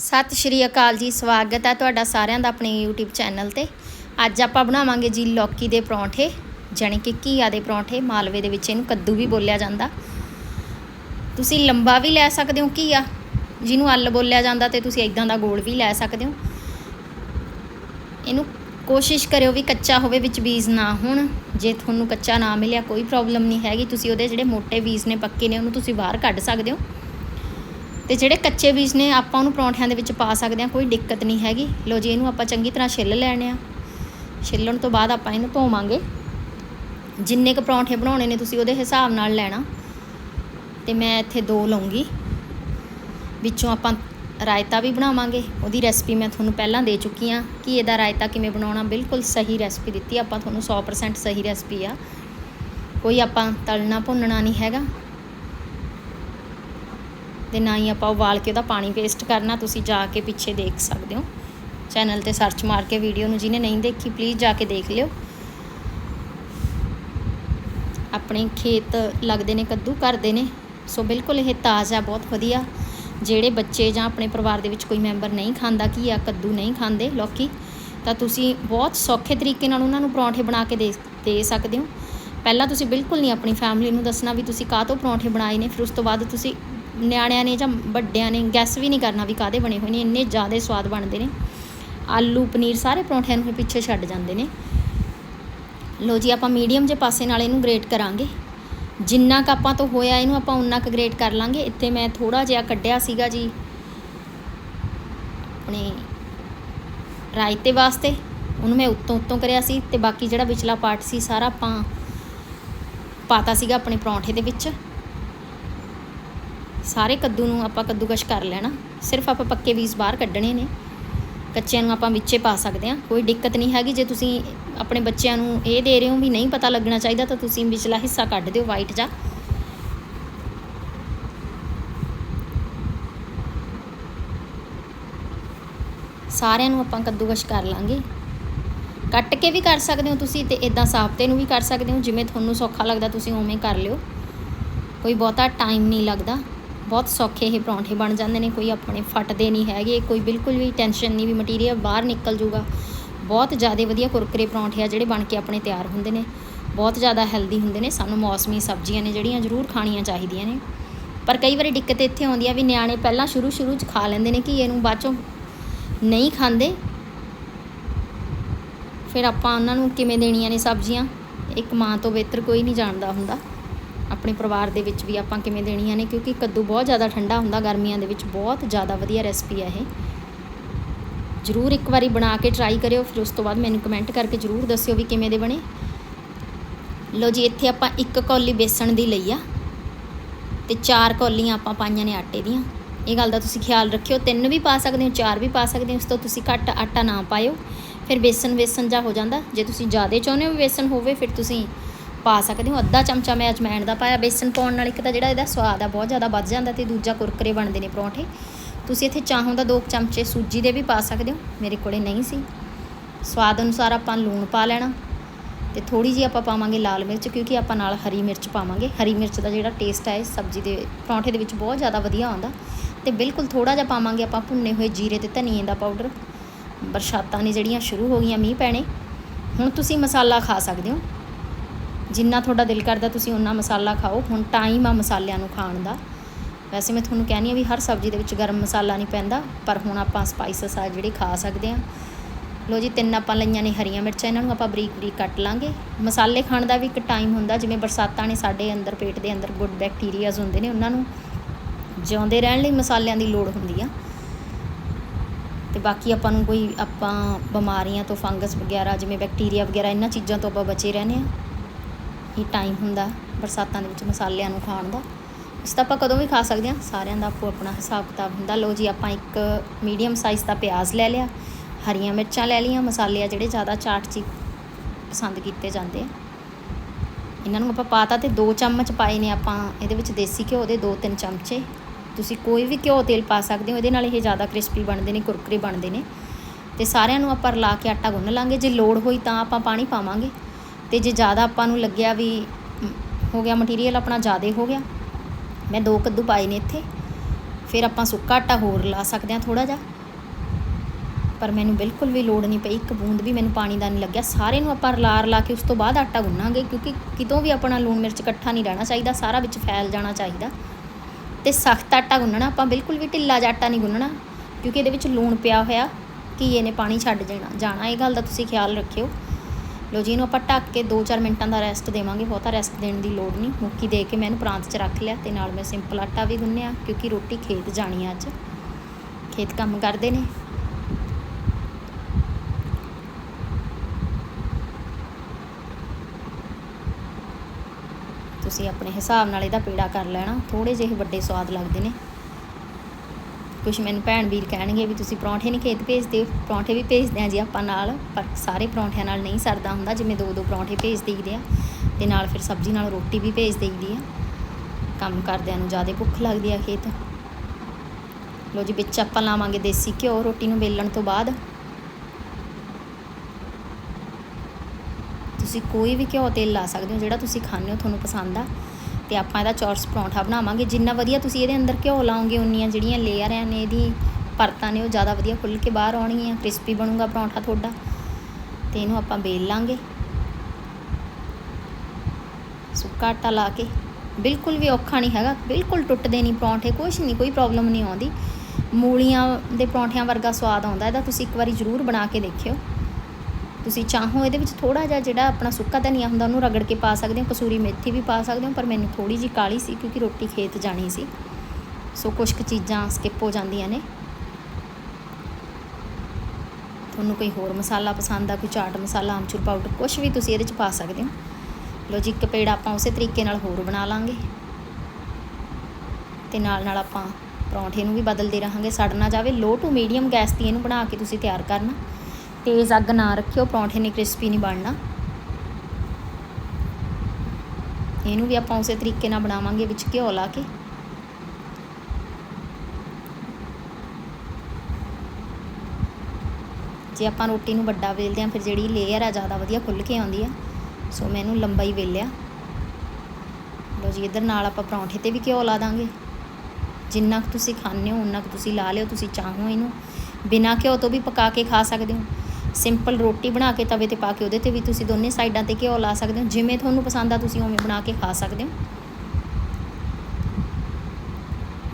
ਸਤਿ ਸ਼੍ਰੀ ਅਕਾਲ ਜੀ, ਸਵਾਗਤ ਹੈ ਤੁਹਾਡਾ ਸਾਰਿਆਂ ਦਾ ਆਪਣੇ YouTube ਚੈਨਲ ਤੇ। ਅੱਜ ਆਪਾਂ ਬਣਾਵਾਂਗੇ ਜੀ ਲੌਕੀ ਦੇ ਪਰੌਂਠੇ, ਜਾਣੀ ਕਿ ਘੀਆ ਦੇ ਪਰੌਂਠੇ, ਮਾਲਵੇ ਦੇ ਵਿੱਚ ਇਹਨੂੰ ਕੱਦੂ ਵੀ ਬੋਲਿਆ ਜਾਂਦਾ। ਤੁਸੀਂ ਲੰਬਾ ਵੀ ਲੈ ਸਕਦੇ ਹੋ ਘੀਆ, ਜਿਹਨੂੰ ਅੱਲ ਬੋਲਿਆ ਜਾਂਦਾ ਤੇ ਤੁਸੀਂ ਇਦਾਂ ਦਾ ਗੋਲ ਵੀ ਲੈ ਸਕਦੇ ਹੋ। ਇਹਨੂੰ ਕੋਸ਼ਿਸ਼ ਕਰਿਓ ਵੀ ਕੱਚਾ ਹੋਵੇ, ਵਿੱਚ ਬੀਜ ਨਾ ਹੋਣ। ਜੇ ਤੁਹਾਨੂੰ ਕੱਚਾ ਨਾ ਮਿਲਿਆ, ਕੋਈ ਪ੍ਰੋਬਲਮ ਨਹੀਂ ਹੈਗੀ। ਤੁਸੀਂ ਉਹਦੇ ਜਿਹੜੇ ਮੋٹے ਬੀਜ ਨੇ, ਪੱਕੇ ਨੇ, ਉਹਨੂੰ ਤੁਸੀਂ ਬਾਹਰ ਕੱਢ ਸਕਦੇ ਹੋ। ਤੇ ਜਿਹੜੇ ਕੱਚੇ ਬੀਜ ਨੇ, ਆਪਾਂ ਉਹਨੂੰ ਪਰੌਂਠਿਆਂ ਦੇ ਵਿੱਚ ਪਾ ਸਕਦੇ ਹਾਂ, ਕੋਈ ਦਿੱਕਤ ਨਹੀਂ ਹੈਗੀ। ਲੋ ਜੀ, ਇਹਨੂੰ ਆਪਾਂ ਚੰਗੀ ਤਰ੍ਹਾਂ ਛਿੱਲ ਲੈਣੇ ਆ। ਛਿੱਲਣ ਤੋਂ ਬਾਅਦ ਆਪਾਂ ਇਹਨੂੰ ਧੋਵਾਂਗੇ। ਜਿੰਨੇ ਕੁ ਪਰੌਂਠੇ ਬਣਾਉਣੇ ਨੇ, ਤੁਸੀਂ ਉਹਦੇ ਹਿਸਾਬ ਨਾਲ ਲੈਣਾ। ਤੇ ਮੈਂ ਇੱਥੇ ਦੋ ਲਵਾਂਗੀ ਵਿੱਚੋਂ ਆਪਾਂ ਰਾਇਤਾ ਵੀ ਬਣਾਵਾਂਗੇ। ਉਹਦੀ ਰੈਸਪੀ ਮੈਂ ਤੁਹਾਨੂੰ ਪਹਿਲਾਂ ਦੇ ਚੁੱਕੀ ਆ ਕਿ ਇਹਦਾ ਰਾਇਤਾ ਕਿਵੇਂ ਬਣਾਉਣਾ। ਬਿਲਕੁਲ ਸਹੀ ਰੈਸਪੀ ਦਿੱਤੀ। ਆਪਾਂ ਤੁਹਾਨੂੰ 100% ਸਹੀ ਰੈਸਪੀ ਆ। ਕੋਈ ਆਪਾਂ ਤਲਣਾ ਭੁੰਨਣਾ ਨਹੀਂ ਹੈਗਾ। ਤੇ ਨਾ ਹੀ ਆਪਾਂ ਉਬਾਲ ਕੇ ਉਹਦਾ ਪਾਣੀ ਵੇਸਟ ਕਰਨਾ, ਤੁਸੀਂ ਜਾ ਕੇ ਪਿੱਛੇ ਦੇਖ ਸਕਦੇ ਹੋ। ਚੈਨਲ ਤੇ ਸਰਚ ਮਾਰ ਕੇ ਵੀਡੀਓ ਨੂੰ ਜਿਹਨੇ ਨਹੀਂ ਦੇਖੀ ਪਲੀਜ਼ ਜਾ ਕੇ ਦੇਖ ਲਿਓ। ਆਪਣੇ ਖੇਤ ਲੱਗਦੇ ਨੇ ਕੱਦੂ ਕਰਦੇ ਨੇ। ਸੋ ਬਿਲਕੁਲ ਇਹ ਤਾਜ਼ਾ, ਬਹੁਤ ਵਧੀਆ। ਜਿਹੜੇ ਬੱਚੇ ਜਾਂ ਆਪਣੇ ਪਰਿਵਾਰ ਦੇ ਵਿੱਚ ਕੋਈ ਮੈਂਬਰ ਨਹੀਂ ਖਾਂਦਾ ਕੀ ਆ, ਕੱਦੂ ਨਹੀਂ ਖਾਂਦੇ, ਲੌਕੀ, ਤਾਂ ਤੁਸੀਂ ਬਹੁਤ ਸੌਖੇ ਤਰੀਕੇ ਨਾਲ ਉਹਨਾਂ ਨੂੰ ਪਰੌਂਠੇ ਬਣਾ ਕੇ ਦੇ ਦੇ ਸਕਦੇ ਹੋ। ਪਹਿਲਾਂ ਤੁਸੀਂ ਬਿਲਕੁਲ ਨਹੀਂ ਆਪਣੀ ਫੈਮਿਲੀ ਨੂੰ ਦੱਸਣਾ ਵੀ ਤੁਸੀਂ ਕਾਹ ਤੋਂ ਪਰੌਂਠੇ ਬਣਾਏ ਨੇ, ਫਿਰ ਉਸ ਤੋਂ ਬਾਅਦ ਤੁਸੀਂ ਨਿਆਣਿਆਂ ਨੇ ਜਾਂ ਵੱਡਿਆਂ ਨੇ ਗੈਸ ਵੀ ਨਹੀਂ ਕਰਨਾ ਵੀ ਕਾਦੇ ਬਣੇ ਹੋਏ ਨੇ, ਇੰਨੇ ਜ਼ਿਆਦਾ ਸਵਾਦ ਬਣਦੇ ਨੇ। ਆਲੂ, ਪਨੀਰ ਸਾਰੇ ਪਰੌਂਠਿਆਂ ਨੂੰ ਪਿੱਛੇ ਛੱਡ ਜਾਂਦੇ ਨੇ। ਲੋ ਜੀ, ਆਪਾਂ ਮੀਡੀਅਮ ਜੇ ਪਾਸੇ ਨਾਲ ਇਹਨੂੰ ਗ੍ਰੇਟ ਕਰਾਂਗੇ। ਜਿੰਨਾ ਕ ਆਪਾਂ ਤੋਂ ਹੋਇਆ ਇਹਨੂੰ ਆਪਾਂ ਉਨਾ ਕ ਗ੍ਰੇਟ ਕਰ ਲਾਂਗੇ। ਇੱਥੇ ਮੈਂ ਥੋੜਾ ਜਿਹਾ ਕੱਢਿਆ ਸੀਗਾ ਜੀ ਆਪਣੇ ਰਾਇਤੇ ਵਾਸਤੇ। ਉਹਨੂੰ ਮੈਂ ਉੱਤੋਂ ਉੱਤੋਂ ਕਰਿਆ ਸੀ ਤੇ ਬਾਕੀ ਜਿਹੜਾ ਵਿਚਲਾ ਪਾਰਟ ਸੀ ਸਾਰਾ ਆਪਾਂ ਪਾਤਾ ਸੀਗਾ ਆਪਣੇ ਪਰੌਂਠੇ ਦੇ ਵਿੱਚ। ਸਾਰੇ ਕੱਦੂ ਨੂੰ ਆਪਾਂ ਕੱਦੂਕਸ਼ ਕਰ ਲੈਣਾ। ਸਿਰਫ ਆਪਾਂ ਪੱਕੇ ਬੀਜ ਬਾਹਰ ਕੱਢਣੇ ਨੇ। ਕੱਚਿਆਂ ਨੂੰ ਆਪਾਂ ਵਿੱਚੇ ਪਾ ਸਕਦੇ ਹਾਂ। ਕੋਈ ਦਿੱਕਤ ਨਹੀਂ ਹੈਗੀ। ਜੇ ਤੁਸੀਂ ਆਪਣੇ ਬੱਚਿਆਂ ਨੂੰ ਇਹ ਦੇ ਰਹੇ ਹੋ ਵੀ ਨਹੀਂ ਪਤਾ ਲੱਗਣਾ ਚਾਹੀਦਾ, ਤਾਂ ਤੁਸੀਂ ਵਿਚਲਾ ਹਿੱਸਾ ਕੱਢ ਦਿਓ ਵਾਈਟ ਜਾ। ਸਾਰਿਆਂ ਨੂੰ ਆਪਾਂ ਕੱਦੂਕਸ਼ ਕਰ ਲਾਂਗੇ। ਕੱਟ ਕੇ ਵੀ ਕਰ ਸਕਦੇ ਹੋ ਤੁਸੀਂ ਤੇ ਇਦਾਂ ਸਾਫਤੇ ਨੂੰ ਵੀ ਕਰ ਸਕਦੇ ਹੋ। ਜਿਵੇਂ ਤੁਹਾਨੂੰ ਸੌਖਾ ਲੱਗਦਾ, ਤੁਸੀਂ ਉਵੇਂ ਕਰ ਲਿਓ। ਕੋਈ ਬਹੁਤਾ ਟਾਈਮ ਨਹੀਂ ਲੱਗਦਾ। ਬਹੁਤ ਸੌਖੇ ਇਹ ਪਰੌਂਠੇ ਬਣ ਜਾਂਦੇ ਨੇ, ਕੋਈ ਆਪਣੇ ਫਟਦੇ ਨਹੀਂ ਹੈਗੇ, ਕੋਈ ਬਿਲਕੁਲ ਵੀ ਟੈਨਸ਼ਨ ਨਹੀਂ ਵੀ ਮਟੀਰੀਅਲ ਬਾਹਰ ਨਿਕਲ ਜੂਗਾ। ਬਹੁਤ ਜ਼ਿਆਦਾ ਵਧੀਆ ਕੁਰਕਰੇ ਪਰੌਂਠੇ ਆ ਜਿਹੜੇ ਬਣ ਕੇ ਆਪਣੇ ਤਿਆਰ ਹੁੰਦੇ ਨੇ। ਬਹੁਤ ਜ਼ਿਆਦਾ ਹੈਲਦੀ ਹੁੰਦੇ ਨੇ, ਸਾਨੂੰ ਮੌਸਮੀ ਸਬਜ਼ੀਆਂ ਨੇ ਜਿਹੜੀਆਂ ਜ਼ਰੂਰ ਖਾਣੀਆਂ ਚਾਹੀਦੀਆਂ ਨੇ। ਪਰ ਕਈ ਵਾਰੀ ਦਿੱਕਤ ਇੱਥੇ ਆਉਂਦੀ ਆ ਵੀ ਨਿਆਣੇ ਪਹਿਲਾਂ ਸ਼ੁਰੂ ਸ਼ੁਰੂ 'ਚ ਖਾ ਲੈਂਦੇ ਨੇ ਕਿ ਇਹਨੂੰ ਬਾਅਦ ਚੋਂ ਨਹੀਂ ਖਾਂਦੇ। ਫਿਰ ਆਪਾਂ ਉਹਨਾਂ ਨੂੰ ਕਿਵੇਂ ਦੇਣੀਆਂ ਨੇ ਸਬਜ਼ੀਆਂ? ਇੱਕ ਮਾਂ ਤੋਂ ਬਿਹਤਰ ਕੋਈ ਨਹੀਂ ਜਾਣਦਾ ਹੁੰਦਾ। ਆਪਣੇ ਪਰਿਵਾਰ ਦੇ ਵਿੱਚ ਵੀ ਆਪਾਂ ਕਿਵੇਂ ਦੇਣੀਆਂ ਨੇ, ਕਿਉਂਕਿ ਕੱਦੂ ਬਹੁਤ ਜ਼ਿਆਦਾ ਠੰਡਾ ਹੁੰਦਾ ਗਰਮੀਆਂ ਦੇ ਵਿੱਚ, ਬਹੁਤ ਜ਼ਿਆਦਾ ਵਧੀਆ ਰੈਸਪੀ ਹੈ ਇਹ। ਜ਼ਰੂਰ ਇੱਕ ਵਾਰੀ ਬਣਾ ਕੇ ਟਰਾਈ ਕਰਿਓ, ਫਿਰ ਉਸ ਤੋਂ ਬਾਅਦ ਮੈਨੂੰ ਕਮੈਂਟ ਕਰਕੇ ਜ਼ਰੂਰ ਦੱਸਿਓ ਵੀ ਕਿਵੇਂ ਦੇ ਬਣੇ। ਲਓ ਜੀ, ਇੱਥੇ ਆਪਾਂ ਇੱਕ ਕੌਲੀ ਬੇਸਣ ਦੀ ਲਈ ਆ, ਤੇ ਚਾਰ ਕੌਲੀਆਂ ਆਪਾਂ ਪਾਈਆਂ ਨੇ ਆਟੇ ਦੀਆਂ। ਇਹ ਗੱਲ ਦਾ ਤੁਸੀਂ ਖਿਆਲ ਰੱਖਿਓ, ਤਿੰਨ ਵੀ ਪਾ ਸਕਦੇ ਹੋ, ਚਾਰ ਵੀ ਪਾ ਸਕਦੇ ਹੋ ਉਸ ਤੋਂ ਤੁਸੀਂ ਘੱਟ ਆਟਾ ਨਾ ਪਾਇਓ। ਫਿਰ ਬੇਸਣ ਵੇਸਣ ਜਾ ਹੋ ਜਾਂਦਾ। ਜੇ ਤੁਸੀਂ ਜ਼ਿਆਦਾ ਚਾਹੁੰਦੇ ਹੋ ਬੇਸਣ ਹੋਵੇ, ਫਿਰ ਤੁਸੀਂ ਪਾ ਸਕਦੇ ਹੋ। ਅੱਧਾ ਚਮਚਾ ਮੈਂ ਅਜਮੈਣ ਦਾ ਪਾਇਆ। ਬੇਸਨ ਪਾਉਣ ਨਾਲ ਇੱਕ ਤਾਂ ਜਿਹੜਾ ਇਹਦਾ ਸਵਾਦ ਆ, ਬਹੁਤ ਜ਼ਿਆਦਾ ਵੱਧ ਜਾਂਦਾ ਤੇ ਦੂਜਾ ਕੁਰਕਰੇ ਬਣਦੇ ਨੇ ਪਰੌਂਠੇ। ਤੁਸੀਂ ਇੱਥੇ ਚਾਹੋ ਤਾਂ ਦੋ ਚਮਚੇ ਸੂਜੀ ਦੇ ਵੀ ਪਾ ਸਕਦੇ ਹੋ। ਮੇਰੇ ਕੋਲੇ ਨਹੀਂ ਸੀ। ਸਵਾਦ ਅਨੁਸਾਰ ਆਪਾਂ ਲੂਣ ਪਾ ਲੈਣਾ ਤੇ ਥੋੜੀ ਜਿਹੀ ਆਪਾਂ ਪਾਵਾਂਗੇ ਲਾਲ ਮਿਰਚ, ਕਿਉਂਕਿ ਆਪਾਂ ਨਾਲ ਹਰੀ ਮਿਰਚ ਪਾਵਾਂਗੇ। ਹਰੀ ਮਿਰਚ ਦਾ ਜਿਹੜਾ ਟੇਸਟ ਹੈ ਇਸ ਸਬਜ਼ੀ ਦੇ ਪਰੌਂਠੇ ਦੇ ਵਿੱਚ ਬਹੁਤ ਜ਼ਿਆਦਾ ਵਧੀਆ ਆਉਂਦਾ। ਤੇ ਬਿਲਕੁਲ ਥੋੜਾ ਜਿਹਾ ਪਾਵਾਂਗੇ ਆਪਾਂ ਭੁੰਨੇ ਹੋਏ ਜੀਰੇ ਤੇ ਧਨੀਏ ਦਾ ਪਾਊਡਰ। ਬਰਸਾਤਾਂ ਨੇ ਜਿਹੜੀਆਂ ਸ਼ੁਰੂ ਹੋ ਗਈਆਂ, ਮੀਂਹ ਪੈਣੇ। ਹੁਣ ਤੁਸੀਂ ਮਸਾਲਾ ਖਾ ਸਕਦੇ ਹੋ। ਜਿੰਨਾ ਤੁਹਾਡਾ ਦਿਲ ਕਰਦਾ ਤੁਸੀਂ ਉਨਾ ਮਸਾਲਾ ਖਾਓ। ਹੁਣ ਟਾਈਮ ਆ ਮਸਾਲਿਆਂ ਨੂੰ ਖਾਣ ਦਾ। ਵੈਸੇ ਮੈਂ ਤੁਹਾਨੂੰ ਕਹਿੰਦੀ ਆ ਵੀ ਹਰ ਸਬਜ਼ੀ ਦੇ ਵਿੱਚ ਗਰਮ ਮਸਾਲਾ ਨਹੀਂ ਪੈਂਦਾ, ਪਰ ਹੁਣ ਆਪਾਂ ਸਪਾਈਸਸ ਆ ਜਿਹੜੇ ਖਾ ਸਕਦੇ ਆ। ਲੋ ਜੀ, ਤਿੰਨ ਆਪਾਂ ਲਈਆਂ ਨੇ ਹਰੀਆਂ ਮਿਰਚਾਂ, ਇਹਨਾਂ ਨੂੰ ਆਪਾਂ ਬਰੀਕ ਬਰੀਕ ਕੱਟ ਲਾਂਗੇ। ਮਸਾਲੇ ਖਾਣ ਦਾ ਵੀ ਇੱਕ ਟਾਈਮ ਹੁੰਦਾ, ਜਿਵੇਂ ਬਰਸਾਤਾਂ ਨੇ ਸਾਡੇ ਅੰਦਰ, ਪੇਟ ਦੇ ਅੰਦਰ ਗੁੱਡ ਬੈਕਟੀਰੀਆਜ਼ ਹੁੰਦੇ ਨੇ, ਉਹਨਾਂ ਨੂੰ ਜਿਉਂਦੇ ਰਹਿਣ ਲਈ ਮਸਾਲਿਆਂ ਦੀ ਲੋੜ ਹੁੰਦੀ ਆ। ਤੇ ਬਾਕੀ ਆਪਾਂ ਨੂੰ ਕੋਈ ਆਪਾਂ ਬਿਮਾਰੀਆਂ ਤੋਂ, ਫੰਗਸ ਵਗੈਰਾ, ਜਿਵੇਂ ਬੈਕਟੀਰੀਆ ਵਗੈਰਾ, ਇਹਨਾਂ ਚੀਜ਼ਾਂ ਤੋਂ ਆਪਾਂ ਬਚੇ ਰਹਿੰਦੇ ਆ। ਹੀ ਟਾਈਮ ਹੁੰਦਾ ਬਰਸਾਤਾਂ ਦੇ ਵਿੱਚ ਮਸਾਲਿਆਂ ਨੂੰ ਖਾਣ ਦਾ। ਇਸ ਤਾਂ ਆਪਾਂ ਕਦੋਂ ਵੀ ਖਾ ਸਕਦੇ ਹਾਂ, ਸਾਰਿਆਂ ਦਾ ਆਪੋ ਆਪਣਾ ਹਿਸਾਬ ਕਿਤਾਬ ਹੁੰਦਾ। ਲੋ ਜੀ, ਆਪਾਂ ਇੱਕ ਮੀਡੀਅਮ ਸਾਈਜ਼ ਦਾ ਪਿਆਜ਼ ਲੈ ਲਿਆ, ਹਰੀਆਂ ਮਿਰਚਾਂ ਲੈ ਲਈਆਂ, ਮਸਾਲੇ ਆ ਜਿਹੜੇ ਜ਼ਿਆਦਾ ਚਾਟ 'ਚ ਪਸੰਦ ਕੀਤੇ ਜਾਂਦੇ ਆ। ਇਹਨਾਂ ਨੂੰ ਆਪਾਂ ਪਾਤਾ ਤੇ 2 ਚਮਚ ਪਾਏ ਨੇ ਆਪਾਂ, ਇਹਦੇ ਵਿੱਚ ਦੇਸੀ ਘਿਓ ਦੇ 2-3 ਚਮਚੇ। ਤੁਸੀਂ ਕੋਈ ਵੀ ਘਿਓ ਤੇਲ ਪਾ ਸਕਦੇ ਹੋ, ਇਹਦੇ ਨਾਲ ਇਹ ਜ਼ਿਆਦਾ ਕ੍ਰਿਸਪੀ ਬਣਦੇ ਨੇ, ਕੁਰਕਰੇ ਬਣਦੇ ਨੇ। ਤੇ ਸਾਰਿਆਂ ਨੂੰ ਆਪਾਂ ਰਲਾ ਕੇ ਆਟਾ ਗੁੰਨ ਲਾਂਗੇ, ਜੇ ਲੋੜ ਹੋਈ ਤਾਂ ਆਪਾਂ ਪਾਣੀ ਪਾਵਾਂਗੇ। ਤੇ ਜੇ ਜ਼ਿਆਦਾ ਆਪਾਂ ਨੂੰ ਲੱਗਿਆ ਵੀ ਹੋ ਗਿਆ ਮਟੀਰੀਅਲ ਆਪਣਾ ਜ਼ਿਆਦਾ ਹੋ ਗਿਆ। ਮੈਂ ਦੋ ਕੱਦੂ ਪਾਏ ਨੇ ਇੱਥੇ। ਫਿਰ ਆਪਾਂ ਸੁੱਕਾ ਆਟਾ ਹੋਰ ਲਾ ਸਕਦੇ ਹਾਂ ਥੋੜਾ ਜਿਹਾ। ਪਰ ਮੈਨੂੰ ਬਿਲਕੁਲ ਵੀ ਲੋੜ ਨਹੀਂ ਪਈ। ਇੱਕ ਬੂੰਦ ਵੀ ਮੈਨੂੰ ਪਾਣੀ ਦਾ ਨਹੀਂ ਲੱਗਿਆ। ਸਾਰੇ ਨੂੰ ਆਪਾਂ ਰਲਾ ਰਲਾ ਕੇ ਉਸ ਤੋਂ ਬਾਅਦ ਆਟਾ ਗੁੰਨਾਂਗੇ, ਕਿਉਂਕਿ ਕਿਤੋਂ ਵੀ ਆਪਣਾ ਲੂਣ ਮਿਰਚ ਇਕੱਠਾ ਨਹੀਂ ਰਹਿਣਾ ਚਾਹੀਦਾ। ਸਾਰਾ ਵਿੱਚ ਫੈਲ ਜਾਣਾ ਚਾਹੀਦਾ। ਤੇ ਸਖਤ ਆਟਾ ਗੁੰਨਣਾ, ਆਪਾਂ ਬਿਲਕੁਲ ਵੀ ਢਿੱਲਾ ਜਿਹਾ ਆਟਾ ਨਹੀਂ ਗੁੰਨਣਾ, ਕਿਉਂਕਿ ਇਹਦੇ ਵਿੱਚ ਲੂਣ ਪਿਆ ਹੋਇਆ ਘੀਏ ਨੇ ਪਾਣੀ ਛੱਡ ਜਾਣਾ। ਜਾਣਾ, ਇਹ ਗੱਲ ਦਾ ਤੁਸੀਂ ਖਿਆਲ ਰੱਖਿਓ। ਲੋ ਜੀ, ਇਹਨੂੰ ਆਪਾਂ ਢੱਕ ਕੇ 2-4 ਮਿੰਟਾਂ ਦਾ ਰੈਸਟ ਦੇਵਾਂਗੇ, ਬਹੁਤਾ ਰੈਸਟ ਦੇਣ ਦੀ ਲੋੜ ਨਹੀਂ। ਮੁੱਕੀ ਦੇ ਕੇ ਮੈਂ ਇਹਨੂੰ ਪ੍ਰਾਂਤ 'ਚ ਰੱਖ ਲਿਆ ਤੇ ਨਾਲ ਮੈਂ ਸਿੰਪਲ ਆਟਾ ਵੀ ਗੁੰਨਿਆ, ਕਿਉਂਕਿ ਰੋਟੀ ਖੇਤ ਜਾਣੀ ਆ ਅੱਜ। ਖੇਤ ਕੰਮ ਕਰਦੇ ਨੇ। ਤੁਸੀਂ ਆਪਣੇ ਹਿਸਾਬ ਨਾਲ ਇਹਦਾ ਪੇੜਾ ਕਰ ਲੈਣਾ ਥੋੜੇ ਜਿਹੇ ਵੱਡੇ ਸਵਾਦ ਲੱਗਦੇ ਨੇ। ਕੁਝ ਮੈਨੂੰ ਭੈਣ ਵੀਰ ਕਹਿਣਗੇ ਵੀ ਤੁਸੀਂ ਪਰੌਂਠੇ ਨਹੀਂ ਖੇਤ ਭੇਜਦੇ, ਪਰੌਂਠੇ ਵੀ ਭੇਜਦੇ ਆ ਜੀ ਆਪਾਂ ਨਾਲ, ਪਰ ਸਾਰੇ ਪਰੌਂਠਿਆਂ ਨਾਲ ਨਹੀਂ ਸਰਦਾ ਹੁੰਦਾ, ਜਿਵੇਂ ਦੋ ਦੋ ਪਰੌਂਠੇ ਭੇਜ ਦੇਈਦੇ ਆ, ਤੇ ਨਾਲ ਫਿਰ ਸਬਜ਼ੀ ਨਾਲ ਰੋਟੀ ਵੀ ਭੇਜ ਦੇਈਦੀ ਆ। ਕੰਮ ਕਰਦਿਆਂ ਨੂੰ ਜ਼ਿਆਦਾ ਭੁੱਖ ਲੱਗਦੀ ਆ ਖੇਤ। ਲੋ ਜੀ, ਵਿੱਚ ਆਪਾਂ ਲਾਵਾਂਗੇ ਦੇਸੀ ਘਿਓ ਰੋਟੀ ਨੂੰ ਵੇਲਣ ਤੋਂ ਬਾਅਦ। ਤੁਸੀਂ ਕੋਈ ਵੀ ਘਿਓ ਤੇਲ ਲਾ ਸਕਦੇ ਹੋ, ਜਿਹੜਾ ਤੁਸੀਂ ਖਾਂਦੇ ਹੋ, ਤੁਹਾਨੂੰ ਪਸੰਦ ਆ। ਤੇ ਆਪਾਂ ਇਹਦਾ ਚੌਰਸ ਪਰੌਂਠਾ ਬਣਾਵਾਂਗੇ। ਜਿੰਨਾ ਵਧੀਆ ਤੁਸੀਂ ਇਹਦੇ ਅੰਦਰ ਘਿਓ ਲਾਓਗੇ, ਉਨੀਆਂ ਜਿਹੜੀਆਂ ਲੇਅਰਾਂ ਨੇ ਇਹਦੀ ਪਰਤਾਂ ਨੇ, ਉਹ ਜ਼ਿਆਦਾ ਵਧੀਆ ਖੁੱਲ ਕੇ ਬਾਹਰ ਆਉਣਗੀਆਂ ਕ੍ਰਿਸਪੀ ਬਣੂਗਾ ਪਰੌਂਠਾ ਤੁਹਾਡਾ। ਤੇ ਇਹਨੂੰ ਆਪਾਂ ਵੇਲ ਲਾਂਗੇ। ਸੁੱਕਾ ਆਟਾ ਲਾ ਕੇ। ਬਿਲਕੁਲ ਵੀ ਔਖਾ ਨਹੀਂ ਹੈਗਾ, ਬਿਲਕੁਲ ਟੁੱਟਦੇ ਨਹੀਂ ਪਰੌਂਠੇ, ਕੁਛ ਨਹੀਂ, ਕੋਈ ਪ੍ਰੋਬਲਮ ਨਹੀਂ ਆਉਂਦੀ। ਮੂਲੀਆਂ ਦੇ ਪਰੌਂਠਿਆਂ ਵਰਗਾ ਸਵਾਦ ਆਉਂਦਾ, ਇਹਦਾ ਤੁਸੀਂ ਇੱਕ ਵਾਰੀ ਜ਼ਰੂਰ ਬਣਾ ਕੇ ਦੇਖਿਓ। ਤੁਸੀਂ ਚਾਹੋ ਇਹਦੇ ਵਿੱਚ ਥੋੜਾ ਜਿਹਾ ਜਿਹੜਾ ਆਪਣਾ ਸੁੱਕਾ ਧਨੀਆ ਹੁੰਦਾ, ਉਹਨੂੰ ਰਗੜ ਕੇ ਪਾ ਸਕਦੇ ਹੋ, ਕਸੂਰੀ ਮੇਥੀ ਵੀ ਪਾ ਸਕਦੇ ਹੋ, ਪਰ ਮੈਨੂੰ ਥੋੜੀ ਜੀ ਕਾਲੀ ਸੀ ਕਿਉਂਕਿ ਰੋਟੀ ਖੇਤ ਜਾਣੀ ਸੀ। ਸੋ ਕੁਝ ਕੁ ਚੀਜ਼ਾਂ ਸਕਿਪ ਹੋ ਜਾਂਦੀਆਂ ਨੇ। ਤੁਹਾਨੂੰ ਕੋਈ ਹੋਰ ਮਸਾਲਾ ਪਸੰਦ ਆ, ਕੋਈ ਚਾਟ ਮਸਾਲਾ, ਆਮਚੂਰ ਪਾਊਡਰ ਕੁਝ ਵੀ ਤੁਸੀਂ ਇਹਦੇ ਵਿੱਚ ਪਾ ਸਕਦੇ ਹੋ। ਲੋ ਜੀ, ਇੱਕ ਪੇੜਾ ਆਪਾਂ ਉਸੇ ਤਰੀਕੇ ਨਾਲ ਹੋਰ ਬਣਾ ਲਾਂਗੇ। ਤੇ ਨਾਲ ਨਾਲ ਆਪਾਂ ਪਰੌਂਠੇ ਨੂੰ ਵੀ ਬਦਲਦੇ ਰਹਾਂਗੇ। ਸੜ ਨਾ ਜਾਵੇ ਲੋ ਟੂ ਮੀਡੀਅਮ ਗੈਸ ਤੇ ਇਹਨੂੰ ਬਣਾ ਕੇ ਤੁਸੀਂ ਤਿਆਰ ਕਰਨਾ। ਤੇਜ਼ ਅੱਗ ਨਾ ਰੱਖਿਓ, ਪਰੌਂਠੇ ਨੇ ਕ੍ਰਿਸਪੀ ਨਹੀਂ ਬਣਨਾ। ਇਹਨੂੰ ਵੀ ਆਪਾਂ ਉਸੇ ਤਰੀਕੇ ਨਾਲ ਬਣਾਵਾਂਗੇ ਵਿੱਚ ਘਿਓ ਲਾ ਕੇ। ਜੇ ਆਪਾਂ ਰੋਟੀ ਨੂੰ ਵੱਡਾ ਵੇਲਦੇ ਆ ਫਿਰ ਜਿਹੜੀ ਲੇਅਰ ਆ ਜ਼ਿਆਦਾ ਵਧੀਆ ਖੁੱਲ ਕੇ ਆਉਂਦੀ ਆ। ਸੋ ਮੈਂ ਇਹਨੂੰ ਲੰਬਾ ਹੀ ਵੇਲਿਆ। ਲੋ ਜੀ, ਇਧਰ ਨਾਲ ਆਪਾਂ ਪਰੌਂਠੇ ਤੇ ਵੀ ਘਿਓ ਲਾ ਦਾਂਗੇ। ਜਿੰਨਾ ਕੁ ਤੁਸੀਂ ਖਾਂਦੇ ਹੋ ਉਨਾ ਕੁ ਤੁਸੀਂ ਲਾ ਲਿਓ, ਤੁਸੀਂ ਚਾਹੋ ਇਹਨੂੰ। ਬਿਨਾਂ ਘਿਓ ਤੋਂ ਵੀ ਪਕਾ ਕੇ ਖਾ ਸਕਦੇ ਹੋ। ਸਿੰਪਲ ਰੋਟੀ ਬਣਾ ਕੇ ਤਵੇ ਤੇ ਪਾ ਕੇ ਉਹਦੇ ਤੇ ਵੀ ਤੁਸੀਂ ਦੋਨੇ ਸਾਈਡਾਂ ਤੇ ਘਿਓ ਲਾ ਸਕਦੇ ਹੋ। ਜਿਵੇਂ ਤੁਹਾਨੂੰ ਪਸੰਦ ਆ, ਤੁਸੀਂ ਉਵੇਂ ਬਣਾ ਕੇ ਖਾ ਸਕਦੇ ਹੋ।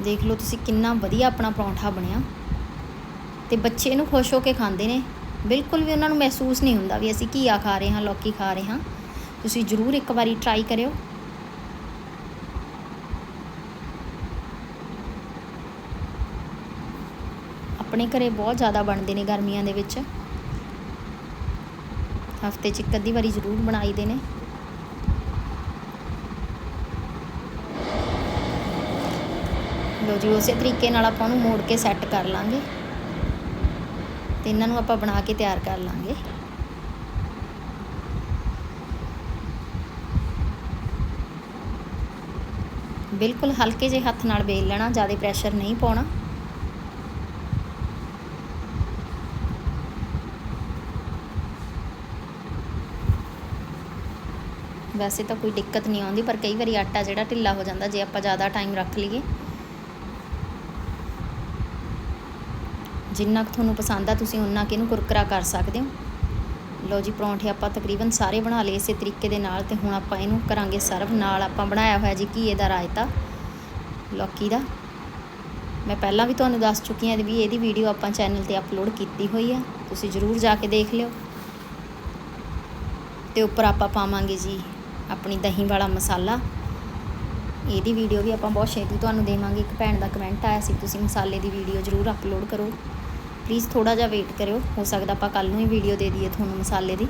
ਦੇਖ ਲਓ ਤੁਸੀਂ ਕਿੰਨਾ ਵਧੀਆ ਆਪਣਾ ਪਰੌਂਠਾ ਬਣਿਆ। ਤੇ ਬੱਚੇ ਇਹਨੂੰ ਖੁਸ਼ ਹੋ ਕੇ ਖਾਂਦੇ ਨੇ। ਬਿਲਕੁਲ ਵੀ ਉਹਨਾਂ ਨੂੰ ਮਹਿਸੂਸ ਨਹੀਂ ਹੁੰਦਾ ਵੀ ਅਸੀਂ ਘੀਆ ਖਾ ਰਹੇ ਹਾਂ, ਲੌਕੀ ਖਾ ਰਹੇ ਹਾਂ। ਤੁਸੀਂ ਜ਼ਰੂਰ ਇੱਕ ਵਾਰੀ ਟਰਾਈ ਕਰਿਓ। ਆਪਣੇ ਘਰੇ ਬਹੁਤ ਜ਼ਿਆਦਾ ਬਣਦੇ ਨੇ ਗਰਮੀਆਂ ਦੇ ਵਿੱਚ। ਹਫ਼ਤੇ 'ਚ ਇੱਕ ਅੱਧੀ ਵਾਰੀ ਜ਼ਰੂਰ ਬਣਾਈਦੇ ਨੇ। ਲੋ ਜੀ, ਉਸੇ ਤਰੀਕੇ ਨਾਲ ਆਪਾਂ ਉਹਨੂੰ ਮੋੜ ਕੇ ਸੈੱਟ ਕਰ ਲਾਂਗੇ। ਤੇ ਇਹਨਾਂ ਨੂੰ ਆਪਾਂ ਬਣਾ ਕੇ ਤਿਆਰ ਕਰ ਲਾਂਗੇ। ਬਿਲਕੁਲ ਹਲਕੇ ਜਿਹੇ ਹੱਥ ਨਾਲ ਵੇਲ ਲੈਣਾ, ਜ਼ਿਆਦਾ ਪ੍ਰੈਸ਼ਰ ਨਹੀਂ ਪਾਉਣਾ। ਵੈਸੇ ਤਾਂ ਕੋਈ ਦਿੱਕਤ ਨਹੀਂ ਆਉਂਦੀ, ਪਰ ਕਈ ਵਾਰੀ ਆਟਾ ਜਿਹੜਾ ਢਿੱਲਾ ਹੋ ਜਾਂਦਾ, ਜੇ ਆਪਾਂ ਜ਼ਿਆਦਾ ਟਾਈਮ ਰੱਖ ਲਈਏ। ਜਿੰਨਾ ਕੁ ਤੁਹਾਨੂੰ ਪਸੰਦ ਆ, ਤੁਸੀਂ ਉਨਾ ਕਿ ਇਹਨੂੰ ਕੁਰਕਰਾ ਕਰ ਸਕਦੇ ਹੋ। ਲਓ ਜੀ, ਪਰੌਂਠੇ ਆਪਾਂ ਤਕਰੀਬਨ ਸਾਰੇ ਬਣਾ ਲਏ ਇਸੇ ਤਰੀਕੇ ਦੇ ਨਾਲ, ਤੇ ਹੁਣ ਆਪਾਂ ਇਹਨੂੰ ਕਰਾਂਗੇ ਸਰਵ। ਨਾਲ ਆਪਾਂ ਬਣਾਇਆ ਹੋਇਆ ਜੀ ਘੀਏ ਦਾ ਰਾਇਤਾ। ਲੌਕੀ ਦਾ। ਮੈਂ ਪਹਿਲਾਂ ਵੀ ਤੁਹਾਨੂੰ ਦੱਸ ਚੁੱਕੀ ਹਾਂ ਵੀ ਇਹਦੀ ਵੀਡੀਓ ਆਪਾਂ ਚੈਨਲ ਤੇ ਅਪਲੋਡ ਕੀਤੀ ਹੋਈ ਹੈ ਤੁਸੀਂ ਜ਼ਰੂਰ ਜਾ ਕੇ ਦੇਖ ਲਿਓ। ਤੇ ਉੱਪਰ ਆਪਾਂ ਪਾਵਾਂਗੇ ਜੀ ਆਪਣੀ ਦਹੀਂ ਵਾਲਾ ਮਸਾਲਾ। ਇਹਦੀ ਵੀਡੀਓ ਵੀ ਆਪਾਂ ਬਹੁਤ ਛੇਤੀ ਤੁਹਾਨੂੰ ਦੇਵਾਂਗੇ। ਇੱਕ ਭੈਣ ਦਾ ਕਮੈਂਟ ਆਇਆ ਸੀ, ਤੁਸੀਂ ਮਸਾਲੇ ਦੀ ਵੀਡੀਓ ਜ਼ਰੂਰ ਅਪਲੋਡ ਕਰੋ। ਪਲੀਜ਼ ਥੋੜਾ ਜਿਹਾ ਵੇਟ ਕਰਿਓ। ਹੋ ਸਕਦਾ ਆਪਾਂ ਕੱਲ ਨੂੰ ਹੀ ਵੀਡੀਓ ਦੇ ਦਈਏ ਤੁਹਾਨੂੰ ਮਸਾਲੇ ਦੀ।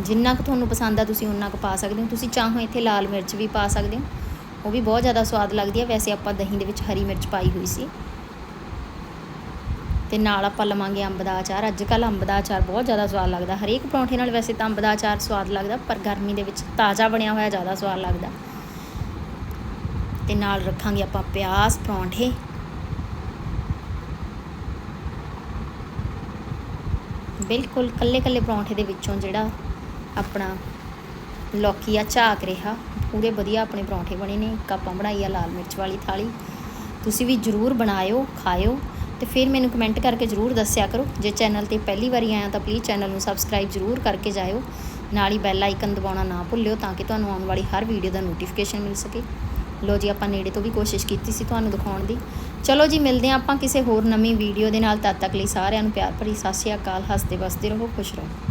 ਜਿੰਨਾ ਕੁ ਤੁਹਾਨੂੰ ਪਸੰਦ ਆ ਤੁਸੀਂ ਉਨਾ ਕੁ ਪਾ ਸਕਦੇ ਹੋ। ਤੁਸੀਂ ਚਾਹੋ ਇੱਥੇ ਲਾਲ ਮਿਰਚ ਵੀ ਪਾ ਸਕਦੇ ਹੋ। ਉਹ ਵੀ ਬਹੁਤ ਜ਼ਿਆਦਾ ਸਵਾਦ ਲੱਗਦੀ ਹੈ ਵੈਸੇ ਆਪਾਂ ਦਹੀਂ ਦੇ ਵਿੱਚ ਹਰੀ ਮਿਰਚ ਪਾਈ ਹੋਈ ਸੀ। ਤੇ ਨਾਲ ਆਪਾਂ ਲਵਾਂਗੇ ਅੰਬ ਦਾ ਅਚਾਰ ਅੱਜ ਕੱਲ ਅੰਬ ਦਾ ਅਚਾਰ ਬਹੁਤ ਜ਼ਿਆਦਾ ਸਵਾਦ ਲੱਗਦਾ। ਹਰੇਕ ਪਰੌਂਠੇ ਨਾਲ ਵੈਸੇ ਤਾਂ ਅੰਬ ਦਾ ਅਚਾਰ ਸਵਾਦ ਲੱਗਦਾ, ਪਰ ਗਰਮੀ ਦੇ ਵਿੱਚ ਤਾਜ਼ਾ ਬਣਿਆ ਹੋਇਆ ਜ਼ਿਆਦਾ ਸਵਾਦ ਲੱਗਦਾ। ਤੇ ਨਾਲ ਰੱਖਾਂਗੇ ਆਪਾਂ ਪਿਆਜ਼ ਪਰੌਂਠੇ। ਬਿਲਕੁਲ ਕੱਲੇ ਕੱਲੇ ਪਰੌਂਠੇ ਦੇ ਵਿੱਚੋਂ ਜਿਹੜਾ ਆਪਣਾ ਲੌਕੀ ਆ, ਝਾਕ ਰਿਹਾ, ਪੂਰੇ ਵਧੀਆ ਆਪਣੇ ਪਰੌਂਠੇ ਬਣੇ ਨੇ। ਇੱਕ ਆਪਾਂ ਬਣਾਈ ਆ ਲਾਲ ਮਿਰਚ ਵਾਲੀ ਥਾਲੀ। ਤੁਸੀਂ ਵੀ ਜਰੂਰ ਬਣਾਇਓ, ਖਾਇਓ। ਤੇ ਫਿਰ ਮੈਨੂੰ ਕਮੈਂਟ ਕਰਕੇ ਜਰੂਰ ਦੱਸਿਆ ਕਰੋ। ਜੇ ਚੈਨਲ ਤੇ ਪਹਿਲੀ ਵਾਰੀ ਆਇਆ ਤਾਂ ਪਲੀਜ਼ ਚੈਨਲ ਨੂੰ ਸਬਸਕ੍ਰਾਈਬ ਜਰੂਰ ਕਰਕੇ ਜਾਇਓ। ਨਾਲ ਹੀ ਬੈਲ ਆਈਕਨ ਦਬਾਉਣਾ ਨਾ ਭੁੱਲਿਓ ਤਾਂ ਕਿ ਤੁਹਾਨੂੰ ਆਉਣ ਵਾਲੀ ਹਰ ਵੀਡੀਓ ਦਾ ਨੋਟੀਫਿਕੇਸ਼ਨ ਮਿਲ ਸਕੇ। ਲੋ ਜੀ, ਆਪਾਂ ਨੇੜੇ ਤੋਂ ਵੀ ਕੋਸ਼ਿਸ਼ ਕੀਤੀ ਸੀ ਤੁਹਾਨੂੰ ਦਿਖਾਉਣ ਦੀ। ਚਲੋ ਜੀ, ਮਿਲਦੇ ਹਾਂ ਆਪਾਂ ਕਿਸੇ ਹੋਰ ਨਵੀਂ ਵੀਡੀਓ ਦੇ ਨਾਲ। ਤਦ ਤੱਕ ਲਈ ਸਾਰਿਆਂ ਨੂੰ ਪਿਆਰ ਭਰੀ ਸਤਿ ਸ਼੍ਰੀ ਅਕਾਲ। ਹੱਸਦੇ ਵਸਦੇ ਰਹੋ, ਖੁਸ਼ ਰਹੋ।